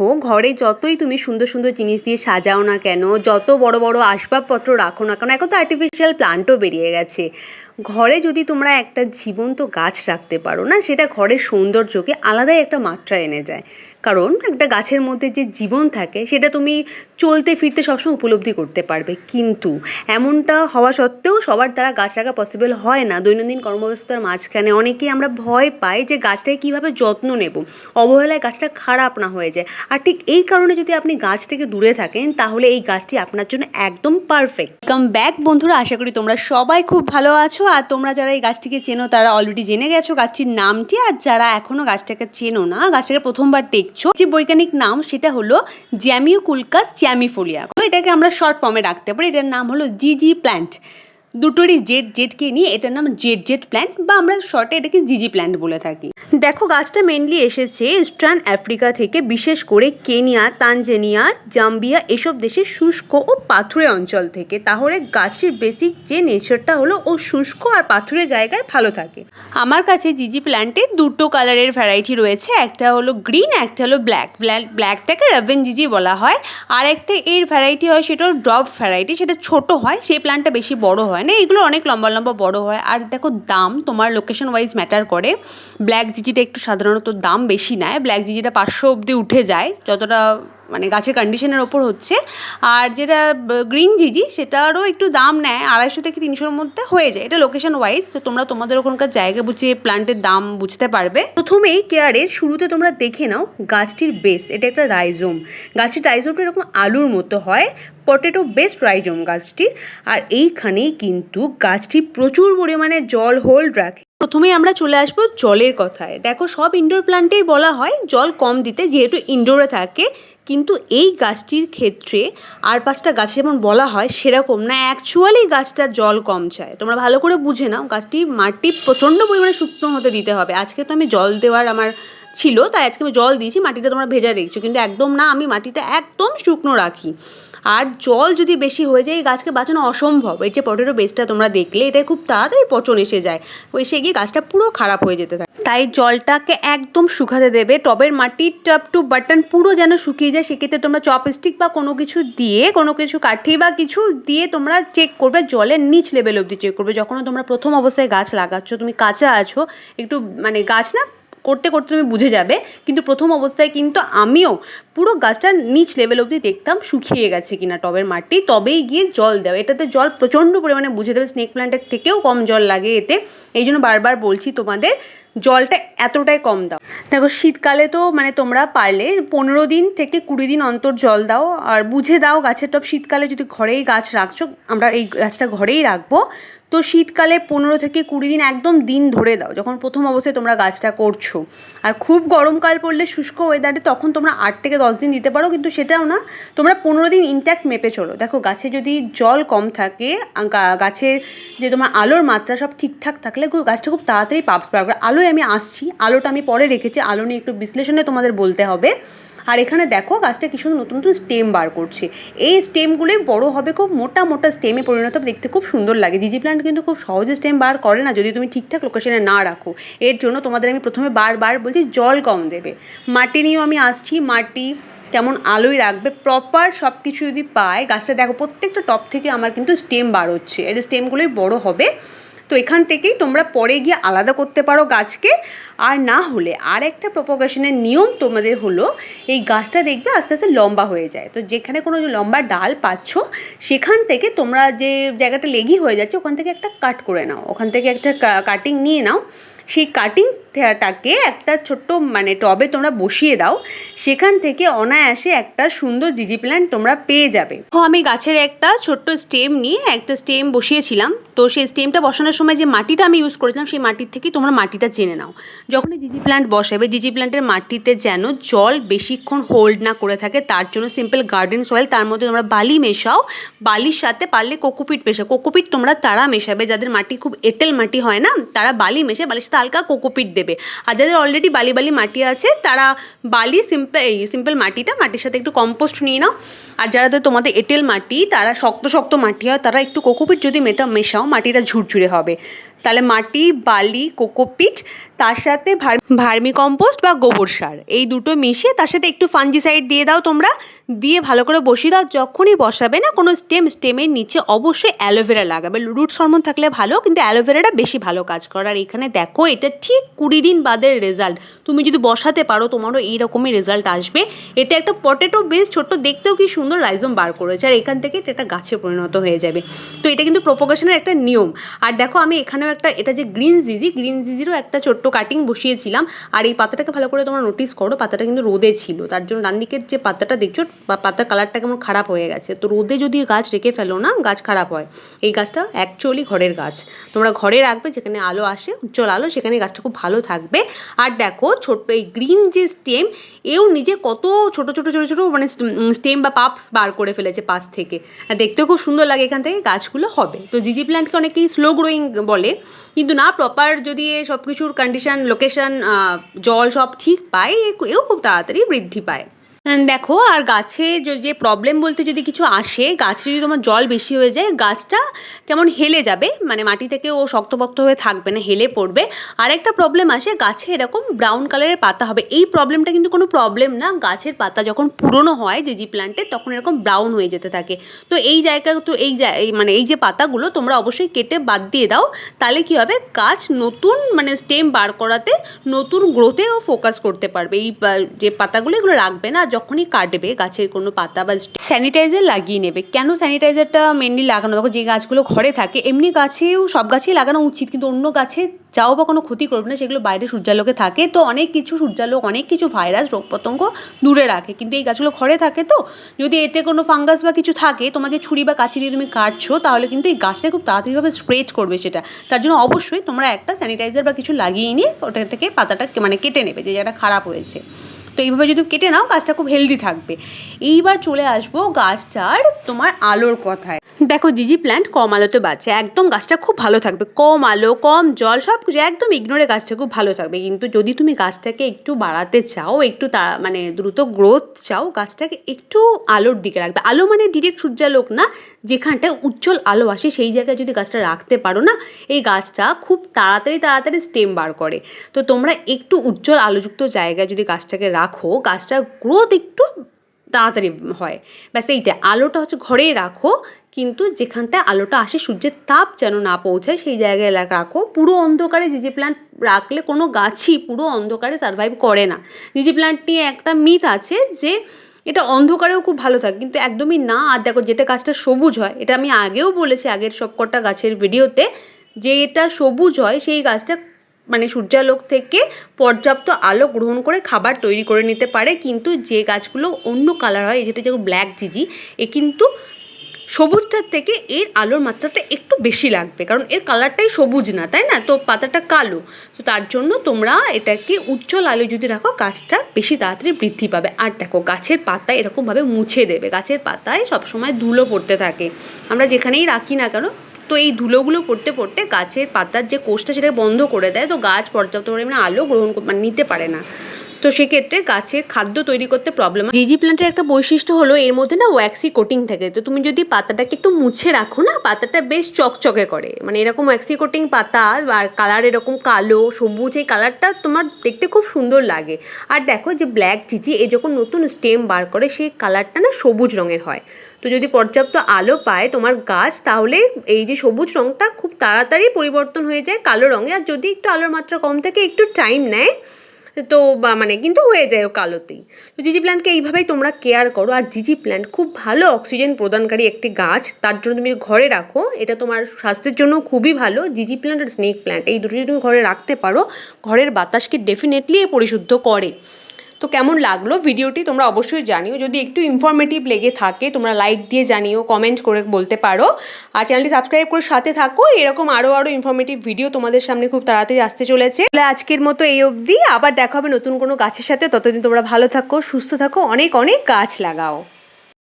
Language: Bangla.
দেখো, ঘরে যতই তুমি সুন্দর সুন্দর জিনিস দিয়ে সাজাও না কেন, যত বড় বড় আসবাবপত্র রাখো না কেন, এখন তো আর্টিফিশিয়াল প্লান্টও বেরিয়ে গেছে। ঘরে যদি তোমরা একটা জীবন্ত গাছ রাখতে পারো না, সেটা ঘরের সৌন্দর্যকে আলাদাই একটা মাত্রা এনে যায় কারণ একটা গাছের মধ্যে যে জীবন থাকে, সেটা তুমি চলতে ফিরতে সবসময় উপলব্ধি করতে পারবে। কিন্তু এমনটা হওয়া সত্ত্বেও সবার দ্বারা গাছ রাখা পসিবল হয় না। দৈনন্দিন কর্মব্যস্ততার মাঝখানে অনেকেই আমরা ভয় পাই যে গাছটাকে কীভাবে যত্ন নেব। অবহেলায় গাছটা খারাপ না হয়ে যায়। আর ঠিক এই কারণে যদি আপনি গাছ থেকে দূরে থাকেন, তাহলে এই গাছটি আপনার জন্য একদম পারফেক্ট কাম ব্যাক বন্ধুরা, আশা করি তোমরা সবাই খুব ভালো আছো। আর তোমরা যারা এই গাছটিকে চেনো, তারা অলরেডি জেনে গেছো গাছটির নামটি। আর যারা এখনও গাছটাকে চেনো না, গাছটাকে প্রথমবার দেখছ। যে বৈজ্ঞানিক নাম সেটা হলো জ্যামিওকুলকাস জ্যামিফোলিয়া এটাকে আমরা শর্ট ফর্মে রাখতে পারি। এটার নাম হলো জিজি প্ল্যান্ট। দুটোরই জেড জেডকে নিয়ে এটার নাম জেড জেড প্ল্যান্ট বা আমরা শর্টে এটাকে জিজি প্ল্যান্ট বলে থাকি। দেখো গাছটা মেনলি এসেছে ইস্টার্ন আফ্রিকা থেকে, বিশেষ করে কেনিয়া তানজেনিয়া জাম্বিয়া এসব দেশের শুষ্ক ও পাথুরে অঞ্চল থেকে। তাহলে গাছটির বেসিক যে নেচারটা হলো, ও শুষ্ক আর পাথুরে জায়গায় ভালো থাকে। আমার কাছে জিজি প্ল্যান্টে দুটো কালারের ভ্যারাইটি রয়েছে, একটা হলো গ্রিন একটা হলো ব্ল্যাক ব্ল্যাকটাকে রাভেন জিজি বলা হয়। আর একটা এর ভ্যারাইটি হয়, সেটা হলো ড্রপ ভ্যারাইটি সেটা ছোট হয়, সেই প্ল্যান্টটা বেশি বড় হয়। না? এগুলো অনেক লম্বা লম্বা বড় হয়। আর দেখো, দাম তোমার লোকেশন ওয়াইজ ম্যাটার করে। ব্ল্যাক জিজিটা একটু সাধারণত দাম বেশি নেয়। ব্ল্যাক জিজিটা পাঁচশো অবধি উঠে যায়। যতটা মানে গাছের কন্ডিশনের ওপর হচ্ছে। আর যেটা গ্রিন জিজি সেটারও একটু দাম নেয়, আড়াইশো থেকে তিনশোর মধ্যে হয়ে যায়। এটা লোকেশন ওয়াইজ তো তোমরা তোমাদের ওখানকার জায়গা বুঝিয়ে প্লান্টের দাম বুঝতে পারবে। প্রথমেই কেয়ারের শুরুতে তোমরা দেখে নাও গাছটির বেস এটা একটা রাইজোম গাছটির রাইজোমটা এরকম আলুর মতো হয় পটেটো বেস্ট রাইজোম গাছটির। আর এইখানেই কিন্তু গাছটি প্রচুর পরিমাণে জল হোল্ড রাখে। প্রথমেই আমরা চলে আসব জলের কথায়। দেখো, সব ইনডোর প্ল্যান্টেই বলা হয়, জল কম দিতে যেহেতু ইনডোরে থাকে, কিন্তু এই গাছটির ক্ষেত্রে আর পাঁচটা গাছে যেমন বলা হয়, সেরকম না অ্যাকচুয়ালি গাছটা জল কম চায়। তোমরা ভালো করে বুঝে নাও, গাছটি মাটি প্রচণ্ড পরিমাণে শুকনো হতে দিতে হবে। আজকে তো আমি জল দেওয়ার আমার ছিল, তাই আজকে আমি জল দিয়েছি, মাটিটা তোমরা ভেজা দেখছ, কিন্তু একদম না, আমি মাটিটা একদম শুকনো রাখি। আর জল যদি বেশি হয়ে যায়, এই গাছকে বাঁচানো অসম্ভব। এই যে পটেটো বেসটা তোমরা দেখলে এটা খুব তাড়াতাড়ি পচন এসে যায়। ওই সে গিয়ে গাছটা পুরো খারাপ হয়ে যেতে থাকে। তাই জলটাকে একদম শুকাতে দেবে। টবের মাটির টপ টু বাটন পুরো যেন শুকিয়ে যায়, সেক্ষেত্রে তোমরা চপস্টিক বা কোনো কিছু দিয়ে, কোনো কিছু কাঠি বা কিছু দিয়ে তোমরা চেক করবে, জলের নিচ লেভেল অবধি চেক করবে। যখন তোমরা প্রথম অবস্থায় গাছ লাগাচ্ছ, তুমি কাঁচা আছো, একটু মানে গাছ না করতে করতে তুমি বুঝে যাবে। কিন্তু প্রথম অবস্থায় কিন্তু আমিও পুরো গাছটার নিচ লেভেল অবধি দেখতাম শুকিয়ে গেছে কিনা টবের মাটি। তবেই গিয়ে জল দেওয়া। এটাতে জল প্রচণ্ড পরিমাণে বুঝে দেবে। স্নেক প্ল্যান্টের থেকেও কম জল লাগে এতে। এই জন্য বারবার বলছি তোমাদের জলটা এতটাই কম দাও। দেখো, শীতকালে তো মানে তোমরা পারলে পনেরো দিন থেকে কুড়ি দিন অন্তর জল দাও। আর বুঝে দাও গাছের টপ শীতকালে যদি ঘরেই গাছ রাখছো, আমরা এই গাছটা ঘরেই রাখব। তো শীতকালে পনেরো থেকে কুড়ি দিন একদম দিন ধরে দাও, যখন প্রথম অবস্থায় তোমরা গাছটা করছ। আর খুব গরমকাল পড়লে শুষ্ক ওয়েদারে তখন তোমরা আট থেকে দশ দিন দিতে পারো, কিন্তু সেটাও না। তোমরা পনেরো দিন ইনট্যাক্ট মেপে চলো। দেখো, গাছে যদি জল কম থাকে গাছের যে তোমার আলোর মাত্রা সব ঠিকঠাক থাকলে গাছটা খুব তাড়াতাড়ি পাপস পাবে আলোয় আমি আসছি। আলোটা আমি পরে রেখেছি। আলো নিয়ে একটু বিশ্লেষণে তোমাদের বলতে হবে। আর এখানে দেখো, গাছটা কি সুন্দর নতুন নতুন স্টেম বার করছে। এই স্টেমগুলোই বড় হবে খুব মোটা মোটা স্টেমে পরিণত দেখতে খুব সুন্দর লাগে। জিজি প্ল্যান্ট কিন্তু খুব সহজে স্টেম বার করে না। যদি তুমি ঠিকঠাক লোকেশনে না রাখো, এর জন্য তোমাদের আমি প্রথমে বারবার বলছি জল কম দেবে। মাটি নিয়েও আমি আসছি। মাটি কেমন আলোই রাখবে। প্রপার সব কিছু যদি পায়, গাছটা দেখো প্রত্যেকটা টপ থেকে আমার কিন্তু স্টেম বার হচ্ছে। এর স্টেমগুলোই বড় হবে। তো এখান থেকেই তোমরা পরে গিয়ে আলাদা করতে পারো গাছকে। আর না হলে আর একটা প্রপোগেশনের নিয়ম তোমাদের হলো, এই গাছটা দেখবে আস্তে আস্তে লম্বা হয়ে যায়। তো যেখানে কোনো লম্বা ডাল পাচ্ছ, সেখান থেকে তোমরা যে জায়গাটা লেগি হয়ে যাচ্ছে, ওখান থেকে একটা কাট করে নাও। ওখান থেকে একটা কাটিং নিয়ে নাও। সেই কাটিংটাকে একটা ছোট্ট মানে টবে তোমরা বসিয়ে দাও, সেখান থেকে অনায়াসে একটা সুন্দর জিজি প্ল্যান্ট তোমরা পেয়ে যাবে। তো আমি গাছের একটা ছোট্ট স্টেম নিয়ে একটা স্টেম বসিয়েছিলাম। তো সেই স্টেমটা বসানোর সময় যে মাটিটা আমি ইউজ করেছিলাম, সেই মাটির থেকেই তোমরা মাটিটা চেনে নাও। যখনই জিজি প্ল্যান্ট বসাবে, জিজি প্ল্যান্টের মাটিতে যেন জল বেশিক্ষণ হোল্ড না করে থাকে, তার জন্য সিম্পল গার্ডেন সয়েল তার মধ্যে তোমরা বালি মেশাও। বালির সাথে পারলে কোকোপিট মেশাও। কোকোপিট তোমরা তারা মেশাবে, যাদের মাটি খুব এঁটেল মাটি হয় না, তারা বালি মেশে বালির সাথে হালকা কোকোপিট দেবে। আর যাদের অলরেডি বালি বালি মাটি আছে, তারা বালি সিম্পল এই সিম্পল মাটিটা, মাটির সাথে একটু কম্পোস্ট নিয়ে নাও। আর যারা তোমাদের এঁটেল মাটি, তারা শক্ত শক্ত মাটি হয়, তারা একটু কোকোপিট যদি মেটা, মেশাও, মাটিটা ঝুরঝুরে হবে। তাহলে মাটি, বালি কোকোপিট তার সাথে ভার্মি কম্পোস্ট বা গোবর সার। এই দুটো মিশিয়ে তার সাথে একটু ফাঞ্জিসাইড দিয়ে দাও তোমরা। দিয়ে ভালো করে বসিয়ে দাও। যখনই বসাবে না, কোনো স্টেম স্টেমের নিচে অবশ্যই অ্যালোভেরা লাগাবে। রুট সরমন থাকলে ভালো, কিন্তু অ্যালোভেরাটা বেশি ভালো কাজ করে। আর এখানে দেখো, এটা ঠিক কুড়ি দিন বাদের রেজাল্ট তুমি যদি বসাতে পারো, তোমারও এইরকমই রেজাল্ট আসবে। এটা একটা পটেটো বেস ছোট্ট, দেখতেও কি সুন্দর রাইজম বার করেছে। আর এখান থেকে এটা গাছে পরিণত হয়ে যাবে। তো এটা কিন্তু প্রোপোগেশনের একটা নিয়ম। আর দেখো, আমি এখানেও একটা, এটা যে গ্রিন জিজি গ্রিন জিজিরও একটা ছোট্ট কাটিং বসিয়েছিলাম। আর এই পাতাটাকে ভালো করে তোমরা নোটিস করো, পাতাটা কিন্তু রোদে ছিল। তার জন্য ডান দিকের যে পাতাটা দেখছ, বা পাতার কালারটা কেমন খারাপ হয়ে গেছে। তো রোদে যদি গাছ রেখে ফেলো না, গাছ খারাপ হয়। এই গাছটা অ্যাকচুয়ালি ঘরের গাছ। তোমরা ঘরে রাখবে, যেখানে আলো আসে, উজ্জ্বল আলো, সেখানে গাছটা খুব ভালো থাকবে। আর দেখো, ছোট্ট এই গ্রিন যে স্টেম এও নিজে কত ছোট ছোট ছোট ছোট মানে স্টেম বা পাপস বার করে ফেলেছে পাশ থেকে। দেখতেও খুব সুন্দর লাগে এখান থেকে গাছগুলো হবে। তো জিজি প্ল্যান্টকে অনেকেই স্লো গ্রোয়িং বলে। কিন্তু না প্রপার যদি সব কিছুর কন্ডিশন লোকেশন জল সব ঠিক পায় এও খুব তাড়াতাড়ি বৃদ্ধি পায়। দেখো, আর গাছে যে প্রবলেম বলতে যদি কিছু আসে, গাছে যদি তোমার জল বেশি হয়ে যায়, গাছটা কেমন হেলে যাবে? মানে মাটি থেকে ও শক্তপোক্ত হয়ে থাকবে না, হেলে পড়বে। আর একটা প্রবলেম আসে, গাছে এরকম ব্রাউন কালারের পাতা হবে। এই প্রবলেমটা কিন্তু কোনো প্রবলেম না। গাছের পাতা যখন পুরনো হয়, যে জি প্ল্যান্টে তখন এরকম ব্রাউন হয়ে যেতে থাকে। তো এই জায়গা, তো এই মানে এই যে পাতাগুলো, তোমরা অবশ্যই কেটে বাদ দিয়ে দাও। তাহলে কী হবে? গাছ নতুন মানে স্টেম বার করাতে নতুন গ্রোথেও ফোকাস করতে পারবে। এই যে পাতাগুলো এগুলো রাখবে না যখনই কাটবে গাছের কোনো পাতা বা স্যানিটাইজার লাগিয়ে নেবে। কেন স্যানিটাইজারটা মেনলি লাগানো? দেখো যে গাছগুলো ঘরে থাকে, এমনি গাছেও সব গাছেই লাগানো উচিত, কিন্তু অন্য গাছে যাও বা কোনো ক্ষতি করবে না, সেগুলো বাইরে সূর্যালোকে থাকে। তো অনেক কিছু সূর্যালোক, অনেক কিছু ভাইরাস রোগ পতঙ্গ দূরে রাখে। কিন্তু এই গাছগুলো ঘরে থাকে তো, যদি এতে কোনো ফাঙ্গাস বা কিছু থাকে, তোমার যে ছুরি বা কাছি দিয়ে তুমি কাটছো, তাহলে কিন্তু এই গাছটা খুব তাড়াতাড়িভাবে স্প্রেড করবে সেটা। তার জন্য অবশ্যই তোমরা একটা স্যানিটাইজার বা কিছু লাগিয়ে নিয়ে ওটা থেকে পাতাটা মানে কেটে নেবে, যে যেটা খারাপ হয়েছে। তো এইভাবে যদি কেটে নাও, গাছটা খুব হেলদি থাকবে। এইবার চলে আসব গাছটার তোমার আলোর কথায়। দেখো জিজি প্ল্যান্ট কম আলোতে বাঁচে একদম গাছটা খুব ভালো থাকবে। কম আলো, কম জল সব কিছু একদম ইগনোরে গাছটা খুব ভালো থাকবে। কিন্তু যদি তুমি গাছটাকে একটু বাড়াতে চাও, একটু তা মানে দ্রুত গ্রোথ চাও, গাছটাকে একটু আলোর দিকে রাখবে। আলো মানে ডিরেক্ট সূর্যালোক না, যেখানটায় উজ্জ্বল আলো আসে, সেই জায়গায় যদি গাছটা রাখতে পারো না, এই গাছটা খুব তাড়াতাড়ি তাড়াতাড়ি স্টেম বার করে। তো তোমরা একটু উজ্জ্বল আলোযুক্ত জায়গায় যদি গাছটাকে রাখো, গাছটার গ্রোথ একটু তাড়াতাড়ি হয়। ব্যাস এইটা আলোটা হচ্ছে ঘরেই রাখো, কিন্তু যেখানটা আলোটা আসে, সূর্যের তাপ যেন না পৌঁছায়, সেই জায়গায় রাখো। পুরো অন্ধকারে জিজি প্ল্যান্ট রাখলে কোনো গাছই পুরো অন্ধকারে সারভাইভ করে না। জিজি প্ল্যান্ট নিয়ে একটা মিথ আছে যে, এটা অন্ধকারেও খুব ভালো থাকে, কিন্তু একদমই না। আর দেখো যেটা গাছটা সবুজ হয়, এটা আমি আগেও বলেছি আগের সবকটা গাছের ভিডিওতে যে এটা সবুজ হয়, সেই গাছটা মানে সূর্যালোক থেকে পর্যাপ্ত আলো গ্রহণ করে খাবার তৈরি করে নিতে পারে, কিন্তু যে গাছগুলো অন্য কালার হয় যেটা যেমন ব্ল্যাক জিজি, এ কিন্তু সবুজটার থেকে এর আলোর মাত্রাটা একটু বেশি লাগবে, কারণ এর কালারটাই সবুজ না, তাই না? তো পাতাটা কালো, তো তার জন্য তোমরা এটাকে উজ্জ্বল আলো যদি রাখো, গাছটা বেশি তাড়াতাড়ি বৃদ্ধি পাবে। আর দেখো, গাছের পাতা এরকমভাবে মুছে দেবে, গাছের পাতায় সবসময় ধুলো পড়তে থাকে। আমরা যেখানেই রাখি না কেন তো এই ধুলোগুলো পড়তে পড়তে গাছের পাতার যে কোষটা সেটা বন্ধ করে দেয়, তো গাছ পর্যাপ্ত পরিমাণে আলো গ্রহণ মানে নিতে পারে না। তো সেক্ষেত্রে গাছের খাদ্য তৈরি করতে প্রবলেম জিজি প্ল্যান্টের একটা বৈশিষ্ট্য হলো এর মধ্যে না ওয়াক্সি কোটিং থাকে। তো তুমি যদি পাতাটাকে একটু মুছে রাখো না, পাতাটা বেশ চকচকে করে। মানে এরকম ওয়াক্সি কোটিং পাতা আর কালার এরকম কালো, সবুজ, এই কালারটা তোমার দেখতে খুব সুন্দর লাগে। আর দেখো যে ব্ল্যাক জিজি এ যখন নতুন স্টেম বার করে, সেই কালারটা না সবুজ রঙের হয়। তো যদি পর্যাপ্ত আলো পায় তোমার গাছ, তাহলে এই যে সবুজ রঙটা খুব তাড়াতাড়ি পরিবর্তন হয়ে যায় কালো রঙে। আর যদি একটু আলোর মাত্রা কম থাকে, একটু টাইম নেয় তো বা মানে কিন্তু হয়ে যায় ও কালোতেই। তো জিজি প্ল্যান্টকে এইভাবেই তোমরা কেয়ার করো। আর জিজি প্ল্যান্ট খুব ভালো অক্সিজেন প্রদানকারী একটি গাছ। তার জন্য তুমি ঘরে রাখো। এটা তোমার স্বাস্থ্যের জন্য খুবই ভালো। জিজি প্ল্যান্ট আর স্নেক প্ল্যান্ট এই দুটো তুমি ঘরে রাখতে পারো, ঘরের বাতাসকে ডেফিনেটলি পরিশুদ্ধ করে। তো কেমন লাগল? ভিডিওটি তোমরা অবশ্যই জানিও। যদি একটু ইনফরমেটিভ লেগে থাকে, তোমরা লাইক দিয়ে জানিও কমেন্ট করে বলতে পারো। আর চ্যানেলটি সাবস্ক্রাইব করে সাথে থাকো। এরকম আরও আরও ইনফরমেটিভ ভিডিও তোমাদের সামনে খুব তাড়াতাড়ি আসতে চলেছে। তাহলে আজকের মতো এই অবধি। আবার দেখা হবে নতুন কোনো গাছের সাথে। ততদিন তোমরা ভালো থাকো, সুস্থ থাকো, অনেক অনেক গাছ লাগাও।